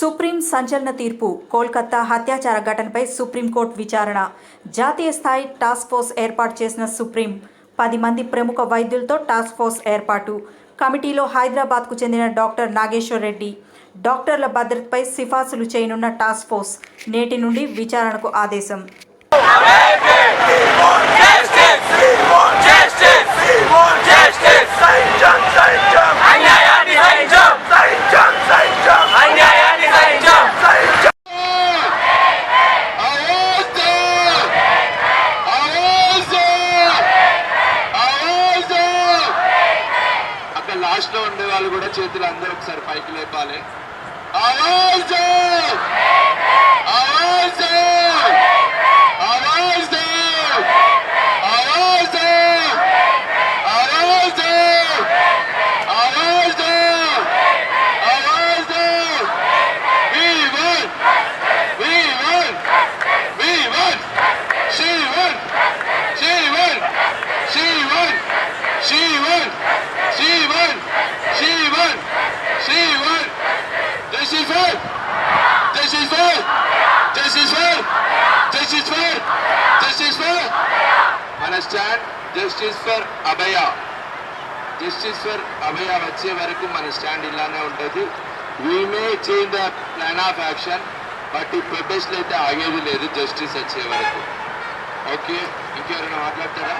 Supreme సంచలన తీర్పు కోల్కతా హత్యాచార ఘటనపై సుప్రీంకోర్టు విచారణ. జాతీయ స్థాయి టాస్క్ ఫోర్స్ ఏర్పాటు చేసిన సుప్రీం పది మంది ప్రముఖ వైద్యులతో టాస్క్ ఫోర్స్ ఏర్పాటు. కమిటీలో హైదరాబాద్కు చెందిన డాక్టర్ నాగేశ్వర్ రెడ్డి డాక్టర్ల భద్రతపై సిఫార్సులు చేయనున్న టాస్క్ ఫోర్స్ నేటి నుండి విచారణకు ఆదేశం. లాస్ట్లో లాస్ట్లో ఉండే వాళ్ళు కూడా చేతులు అందరూ ఒకసారి పైకి లేపాలి. Is fair! మన stand justice for Abhaya justice for Abhaya వచ్చే వరకు మన స్టాండ్ ఇలానే ఉంటుంది. We may change the plan of action but ఈ ప్రొటెస్ట్ అయితే ఆగేది లేదు జస్టిస్ వచ్చే వరకు. ఓకే ఇంకెవరైనా మాట్లాడతారా?